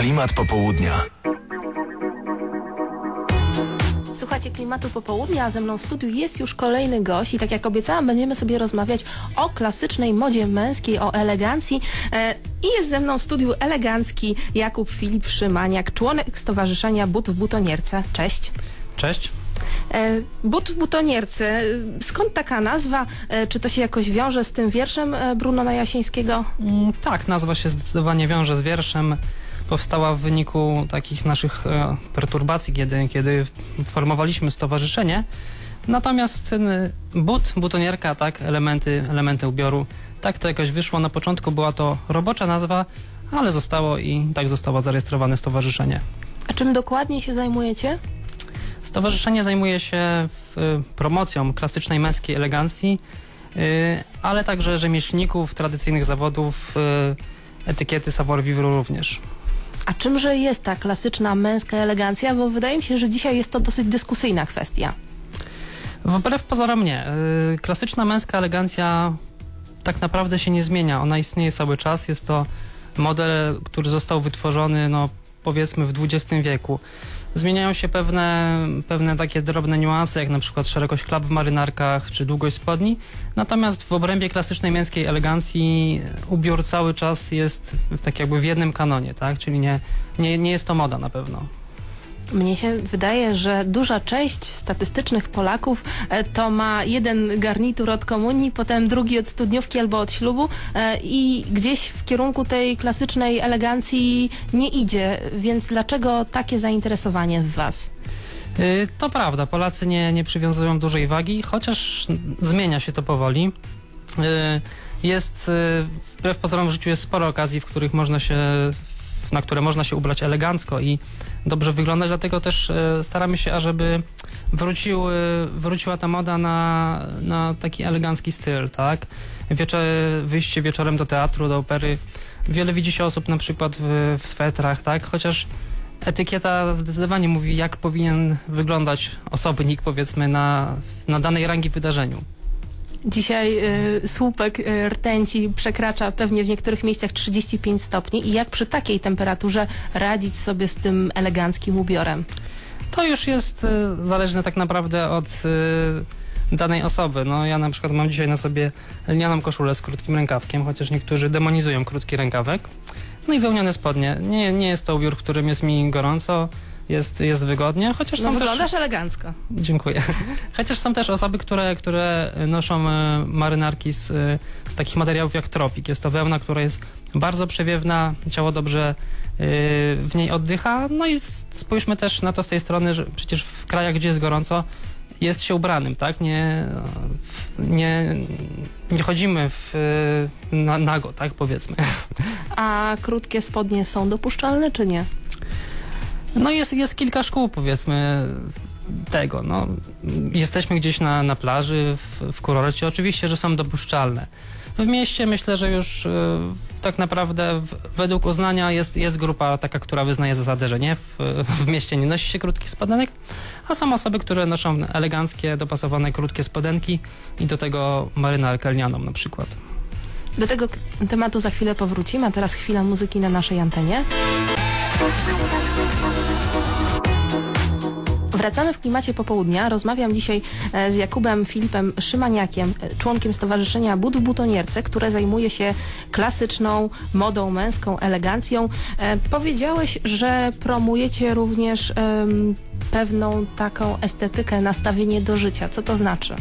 Klimat popołudnia. Słuchajcie klimatu popołudnia, a ze mną w studiu jest już kolejny gość i tak jak obiecałam, będziemy sobie rozmawiać o klasycznej modzie męskiej, o elegancji. E, I jest ze mną w studiu elegancki Jakub Filip Szymaniak, członek Stowarzyszenia But w Butonierce. Cześć. Cześć. E, But w Butonierce, skąd taka nazwa? E, Czy to się jakoś wiąże z tym wierszem e, Bruno Najasińskiego? Mm, Tak, nazwa się zdecydowanie wiąże z wierszem. Powstała w wyniku takich naszych e, perturbacji, kiedy, kiedy formowaliśmy stowarzyszenie. Natomiast but, butonierka, tak, elementy, elementy ubioru, tak to jakoś wyszło. Na początku była to robocza nazwa, ale zostało i tak zostało zarejestrowane stowarzyszenie. A czym dokładnie się zajmujecie? Stowarzyszenie zajmuje się promocją klasycznej męskiej elegancji, y, ale także rzemieślników, tradycyjnych zawodów, y, etykiety savoir-vivre również. A czymże jest ta klasyczna męska elegancja? Bo wydaje mi się, że dzisiaj jest to dosyć dyskusyjna kwestia. Wbrew pozorom nie. Y, Klasyczna męska elegancja tak naprawdę się nie zmienia. Ona istnieje cały czas. Jest to model, który został wytworzony, no powiedzmy w XX wieku. Zmieniają się pewne, pewne takie drobne niuanse, jak na przykład szerokość klap w marynarkach czy długość spodni. Natomiast w obrębie klasycznej męskiej elegancji ubiór cały czas jest w, tak jakby w jednym kanonie, tak? Czyli nie, nie, nie jest to moda na pewno. Mnie się wydaje, że duża część statystycznych Polaków e, to ma jeden garnitur od komunii, potem drugi od studniówki albo od ślubu e, i gdzieś w kierunku tej klasycznej elegancji nie idzie. Więc dlaczego takie zainteresowanie w Was? Y, To prawda, Polacy nie, nie przywiązują dużej wagi, chociaż zmienia się to powoli. Jest, wbrew pozorom w życiu jest sporo okazji, w których można się, na które można się ubrać elegancko i dobrze wyglądać, dlatego też y, staramy się, ażeby wrócił, y, wróciła ta moda na, na taki elegancki styl, tak? Wieczor, wyjście wieczorem do teatru, do opery. Wiele widzi się osób na przykład w, w swetrach, tak? Chociaż etykieta zdecydowanie mówi, jak powinien wyglądać osobnik, powiedzmy, na, na danej rangi wydarzeniu. Dzisiaj y, słupek y, rtęci przekracza pewnie w niektórych miejscach 35 stopni i jak przy takiej temperaturze radzić sobie z tym eleganckim ubiorem? To już jest e, zależne tak naprawdę od e, danej osoby. No, ja na przykład mam dzisiaj na sobie lnianą koszulę z krótkim rękawkiem, chociaż niektórzy demonizują krótki rękawek. No i wełniane spodnie. Nie, nie jest to ubiór, w którym jest mi gorąco, jest, jest wygodnie, chociaż No są też... wyglądasz elegancko. Dziękuję. Chociaż są też osoby, które, które noszą e, marynarki z, e, z takich materiałów jak tropik. Jest to wełna, która jest bardzo przewiewna, ciało dobrze e, w niej oddycha. No i spójrzmy też na to z tej strony, że przecież w krajach, gdzie jest gorąco, jest się ubranym, tak? Nie, nie, nie chodzimy w, na, nago, tak powiedzmy. A krótkie spodnie są dopuszczalne czy nie? No jest, jest kilka szkół, powiedzmy, tego. No, jesteśmy gdzieś na, na plaży, w, w kurorcie. Oczywiście, że są dopuszczalne. W mieście myślę, że już e, tak naprawdę w, według uznania jest, jest grupa taka, która wyznaje zasadę, że nie, w, w mieście nie nosi się krótkich spodenek, a są osoby, które noszą eleganckie, dopasowane krótkie spodenki i do tego marynarkę lnianą na przykład. Do tego tematu za chwilę powrócimy, a teraz chwila muzyki na naszej antenie. Wracamy w klimacie popołudnia. Rozmawiam dzisiaj e, z Jakubem Filipem Szymaniakiem, e, członkiem Stowarzyszenia But w Butonierce, które zajmuje się klasyczną modą męską, elegancją. E, Powiedziałeś, że promujecie również pewną taką estetykę, nastawienie do życia. Co to znaczy?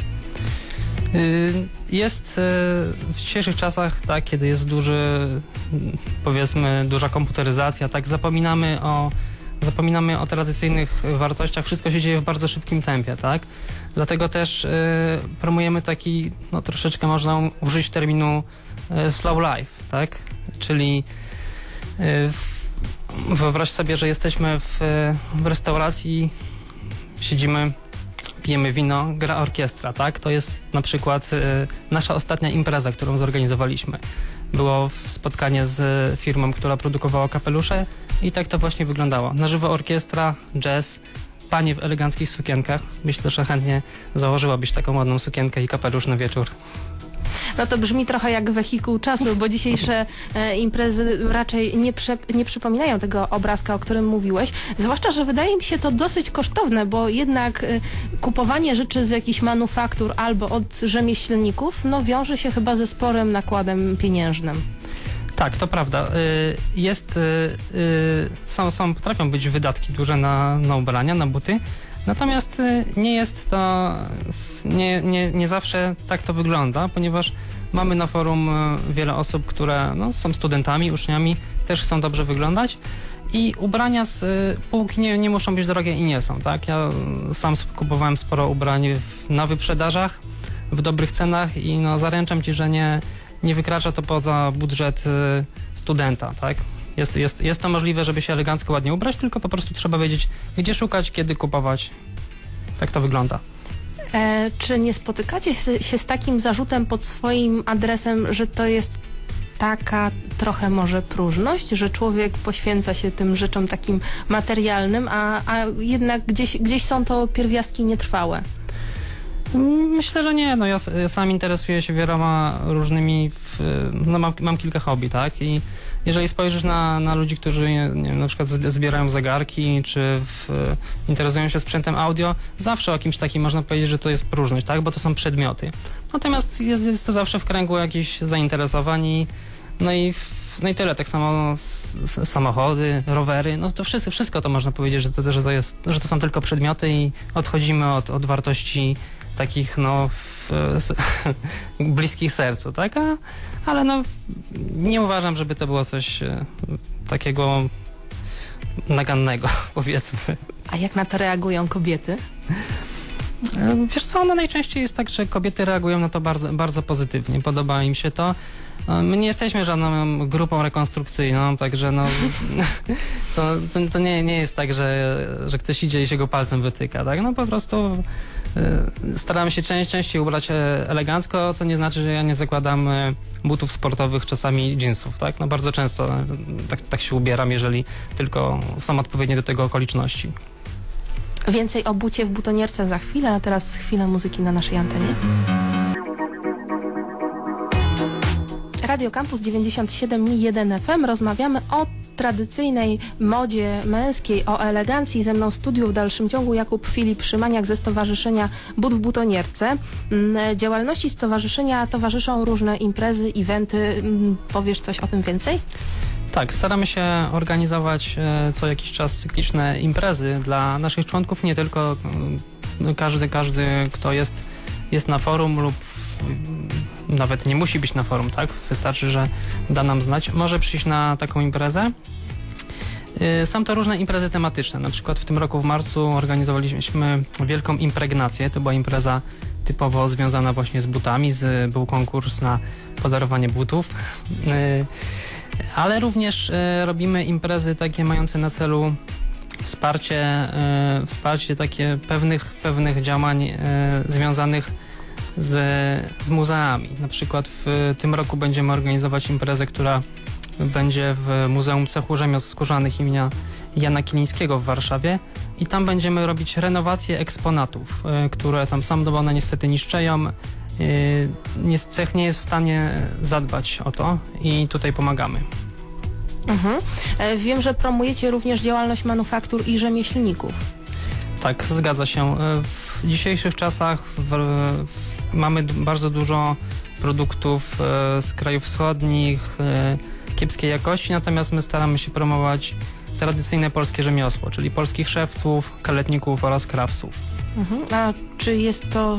Y, Jest y, w dzisiejszych czasach, tak, kiedy jest duży, mm, powiedzmy, duża komputeryzacja, tak, zapominamy o, zapominamy o tradycyjnych wartościach, wszystko się dzieje w bardzo szybkim tempie, tak. Dlatego też y, promujemy taki, no troszeczkę można użyć terminu y, slow life, tak, czyli y, wyobraź sobie, że jesteśmy w, w restauracji, siedzimy pijemy wino, gra orkiestra, tak? To jest na przykład y, nasza ostatnia impreza, którą zorganizowaliśmy. Było spotkanie z firmą, która produkowała kapelusze i tak to właśnie wyglądało. Na żywo orkiestra, jazz, panie w eleganckich sukienkach. Myślę, że chętnie założyłabyś taką ładną sukienkę i kapelusz na wieczór. No to brzmi trochę jak wehikuł czasu, bo dzisiejsze e, imprezy raczej nie, prze, nie przypominają tego obrazka, o którym mówiłeś. Zwłaszcza, że wydaje mi się to dosyć kosztowne, bo jednak e, kupowanie rzeczy z jakichś manufaktur albo od rzemieślników, no wiąże się chyba ze sporym nakładem pieniężnym. Tak, to prawda. Y, Jest, y, y, są, są, potrafią być wydatki duże na, na ubrania, na buty, natomiast y, nie jest to, nie, nie, nie zawsze tak to wygląda, ponieważ mamy na forum y, wiele osób, które no, są studentami, uczniami, też chcą dobrze wyglądać i ubrania z y, półki nie, nie muszą być drogie i nie są, tak? Ja sam kupowałem sporo ubrań na wyprzedażach, w dobrych cenach i no, zaręczam ci, że nie, nie wykracza to poza budżet studenta, tak? Jest, jest, jest to możliwe, żeby się elegancko, ładnie ubrać, tylko po prostu trzeba wiedzieć, gdzie szukać, kiedy kupować. Tak to wygląda. E, czy nie spotykacie się z takim zarzutem pod swoim adresem, że to jest taka trochę może próżność, że człowiek poświęca się tym rzeczom takim materialnym, a, a jednak gdzieś, gdzieś są to pierwiastki nietrwałe? Myślę, że nie. No ja, ja sam interesuję się wieloma różnymi, w, no mam, mam kilka hobby, tak? I jeżeli spojrzysz na, na ludzi, którzy nie wiem, na przykład zb- zbierają zegarki, czy w, interesują się sprzętem audio, zawsze o kimś takim można powiedzieć, że to jest próżność, tak? Bo to są przedmioty. Natomiast jest, jest to zawsze w kręgu jakichś zainteresowań i no i, no i tyle. Tak samo samochody, rowery, no to wszystko, wszystko to można powiedzieć, że to, że to jest, że to są tylko przedmioty i odchodzimy od, od wartości takich no w, bliskich sercu, tak? A, ale no nie uważam, żeby to było coś e, takiego nagannego, powiedzmy. A jak na to reagują kobiety? E, Wiesz co, no najczęściej jest tak, że kobiety reagują na to bardzo, bardzo pozytywnie. Podoba im się to. E, My nie jesteśmy żadną grupą rekonstrukcyjną, także no, to, to, to nie, nie jest tak, że, że ktoś idzie i się go palcem wytyka, tak? No po prostu e, staramy się częściej ubrać e, elegancko, co nie znaczy, że ja nie zakładam e, butów sportowych, czasami jeansów, tak? No bardzo często e, tak, tak się ubieram, jeżeli tylko są odpowiednie do tego okoliczności. Więcej o bucie w butonierce za chwilę, a teraz chwila muzyki na naszej antenie. Radio Campus 97,1 FM. Rozmawiamy o tradycyjnej modzie męskiej, o elegancji. Ze mną w studiu w dalszym ciągu Jakub Filip Szymaniak ze Stowarzyszenia But w Butonierce. Mm, Działalności stowarzyszenia towarzyszą różne imprezy, eventy. Mm, Powiesz coś o tym więcej? Tak, staramy się organizować e, co jakiś czas cykliczne imprezy dla naszych członków, nie tylko mm, każdy, każdy, kto jest, jest na forum lub mm, nawet nie musi być na forum, tak? Wystarczy, że da nam znać. Może przyjść na taką imprezę. E, Są to różne imprezy tematyczne. Na przykład w tym roku w marcu organizowaliśmy wielką impregnację. To była impreza typowo związana właśnie z butami. Z, był konkurs na podarowanie butów. E, ale również e, robimy imprezy takie mające na celu wsparcie, wsparcie takie pewnych, pewnych działań związanych z, z muzeami. Na przykład w tym roku będziemy organizować imprezę, która będzie w Muzeum Cechu Rzemiosł Skórzanych imienia Jana Kilińskiego w Warszawie i tam będziemy robić renowację eksponatów, e, które tam są, no one niestety niszczeją. E, Cech nie jest w stanie zadbać o to i tutaj pomagamy. Mhm. E, Wiem, że promujecie również działalność manufaktur i rzemieślników. Tak, zgadza się. W dzisiejszych czasach w, w, mamy bardzo dużo produktów e, z krajów wschodnich, e, kiepskiej jakości, natomiast my staramy się promować tradycyjne polskie rzemiosło, czyli polskich szewców, kaletników oraz krawców. Mhm. A czy jest to,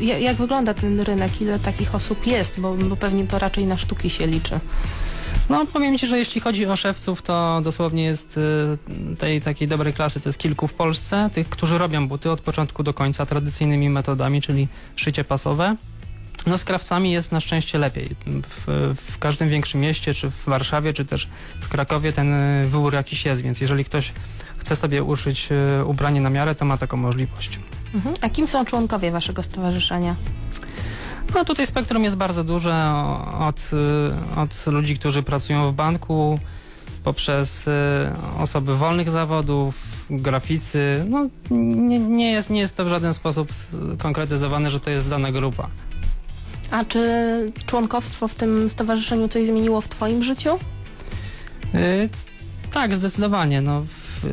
ja- jak wygląda ten rynek, ile takich osób jest, bo, bo pewnie to raczej na sztuki się liczy. No powiem Ci, że jeśli chodzi o szewców, to dosłownie jest e, tej takiej dobrej klasy, to jest kilku w Polsce, tych, którzy robią buty od początku do końca tradycyjnymi metodami, czyli szycie pasowe. No z krawcami jest na szczęście lepiej. W, w każdym większym mieście, czy w Warszawie, czy też w Krakowie ten e, wybór jakiś jest, więc jeżeli ktoś chce sobie uszyć e, ubranie na miarę, to ma taką możliwość. Mhm. A kim są członkowie waszego stowarzyszenia? No tutaj spektrum jest bardzo duże, od, od ludzi, którzy pracują w banku, poprzez y, osoby wolnych zawodów, graficy. No nie, nie, jest, nie jest to w żaden sposób konkretyzowane, że to jest dana grupa. A czy członkowstwo w tym stowarzyszeniu coś zmieniło w Twoim życiu? Y, tak, zdecydowanie. No,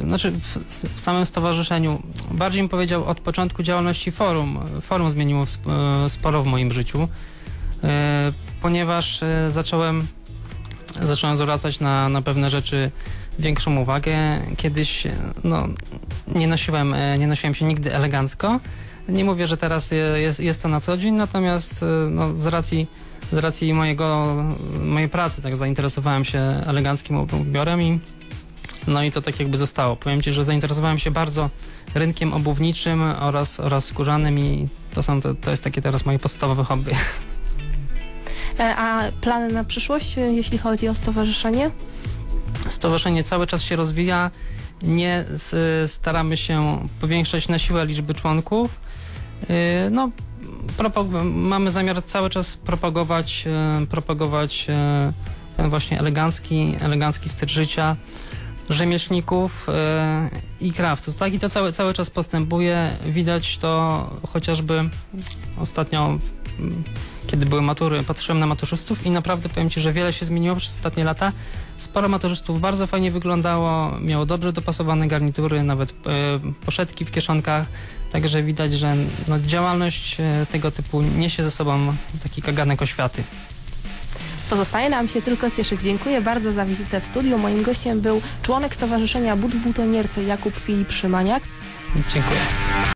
znaczy w, w samym stowarzyszeniu, bardziej bym powiedział od początku działalności forum. Forum zmieniło e, sporo w moim życiu, e, ponieważ e, zacząłem, zacząłem zwracać na, na pewne rzeczy większą uwagę. Kiedyś no, nie, nosiłem, nie nosiłem się nigdy elegancko. Nie mówię, że teraz je- jest, jest to na co dzień, natomiast no, z racji z racji mojego, mojej pracy tak zainteresowałem się eleganckim ubiorem i no i to tak jakby zostało. Powiem Ci, że zainteresowałem się bardzo rynkiem obuwniczym oraz, oraz skórzanym i to są, to, to jest takie teraz moje podstawowe hobby. E, A plany na przyszłość, e, jeśli chodzi o stowarzyszenie? Stowarzyszenie cały czas się rozwija, nie staramy się powiększać na siłę liczby członków. Yy, No, mamy zamiar cały czas propagować, e, propagować e, ten właśnie elegancki, elegancki styl życia rzemieślników e, i krawców. Tak i to cały, cały czas postępuje. Widać to chociażby ostatnio, mm, kiedy były matury, patrzyłem na maturzystów i naprawdę powiem Ci, że wiele się zmieniło przez ostatnie lata. Sporo maturzystów bardzo fajnie wyglądało, miało dobrze dopasowane garnitury, nawet e, poszetki w kieszonkach, także widać, że no, działalność e, tego typu niesie ze sobą taki kaganek oświaty. Pozostaje nam się tylko cieszyć. Dziękuję bardzo za wizytę w studiu. Moim gościem był członek Stowarzyszenia But w Butonierce Jakub Filip Szymaniak. Dziękuję.